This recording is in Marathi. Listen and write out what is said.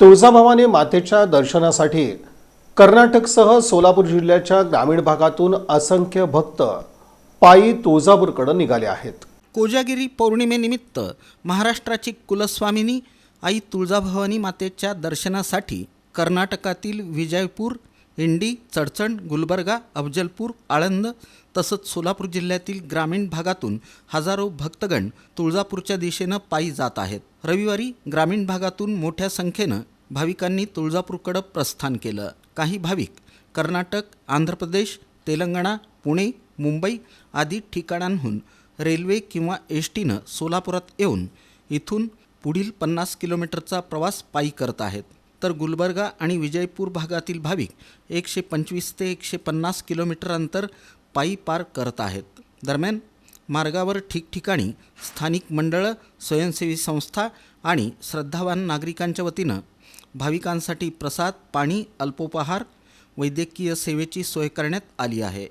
तुळजाभवानी मातेच्या दर्शनासाठी कर्नाटकसह सोलापूर जिल्ह्याच्या ग्रामीण भागातून असंख्य भक्त पायी तुळजापूरकडे निघाले आहेत. कोजागिरी पौर्णिमेनिमित्त महाराष्ट्राची कुलस्वामिनी आई तुळजाभवानी मातेच्या दर्शनासाठी कर्नाटकातील विजयपूर इंडी चडचण गुलबर्गा अफजलपूर आळंद तसंच सोलापूर जिल्ह्यातील ग्रामीण भागातून हजारो भक्तगण तुळजापूरच्या दिशेनं पायी जात आहेत. रविवारी ग्रामीण भागातून मोठ्या संख्येनं भाविकांनी तुळजापूरकडं प्रस्थान केलं. काही भाविक कर्नाटक आंध्र प्रदेश तेलंगणा पुणे मुंबई आदी ठिकाणांहून रेल्वे किंवा एस टीनं सोलापुरात येऊन इथून पुढील पन्नास किलोमीटरचा प्रवास पायी करत आहेत. तर गुलबर्गा आणि विजयपूर भागातील भाविक एकशे पंचवीस ते एकशे पन्नास किलोमीटर अंतर पायी पार करत आहेत. दरम्यान मार्गावर ठिकठिकाणी स्थानिक मंडळं स्वयंसेवी संस्था आणि श्रद्धावान नागरिकांच्या वतीनं भाविकांसाठी प्रसाद पाणी अल्पोपहार वैद्यकीय सेवेची सोय करण्यात आली आहे.